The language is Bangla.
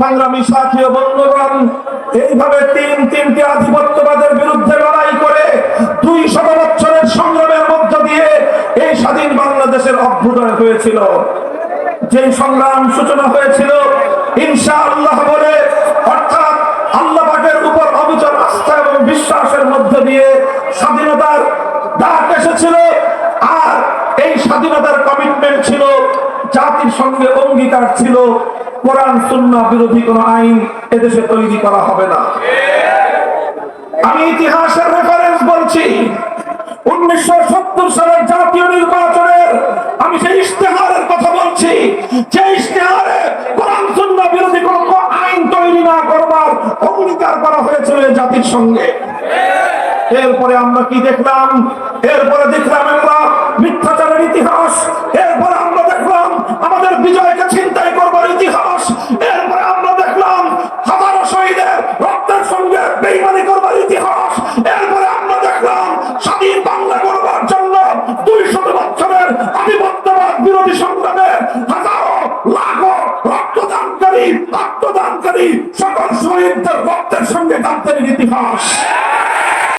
সংগ্রামী সাথী ও বন্ধুগণ, এইভাবে তিন তিনটি আধিপত্যবাদের বিরুদ্ধে লড়াই করে দুই শত বছরের সংগ্রামের মধ্য দিয়ে এই স্বাধীন বাংলাদেশের অভ্যুদয় হয়েছিল। যে সংগ্রাম সূচনা হয়েছিল ইনশা আল্লাহ বলে, অর্থাৎ আল্লাহ পাকের উপর অবিচল আস্থা এবং বিশ্বাসের মধ্য দিয়ে স্বাধীনতার ডাক এসেছিল, আর এই স্বাধীনতার কমিটমেন্ট ছিল জাতির সঙ্গে অঙ্গীকার ছিল, কোরআন, সুন্নাহ বিরোধী কোন আইন এদেশে তৈরি করা হবে না। আমি ইতিহাসের রেফারেন্স বলছি সেই ইশতেহারের কথা বলছি, যে বিরোধী আইন তৈরি না করবার করা জাতির সঙ্গে। এরপরে আমরা কি দেখলাম? এরপরে স্বাধীন বাংলা করবার জন্য দুই শত বছরের আধিপত্যবাদ বিরোধী সংগ্রামে হাজারো লাখো রক্তদানকারী রক্তদানকারী সকল শহীদদের রক্তের সঙ্গে দান্তের ইতিহাস।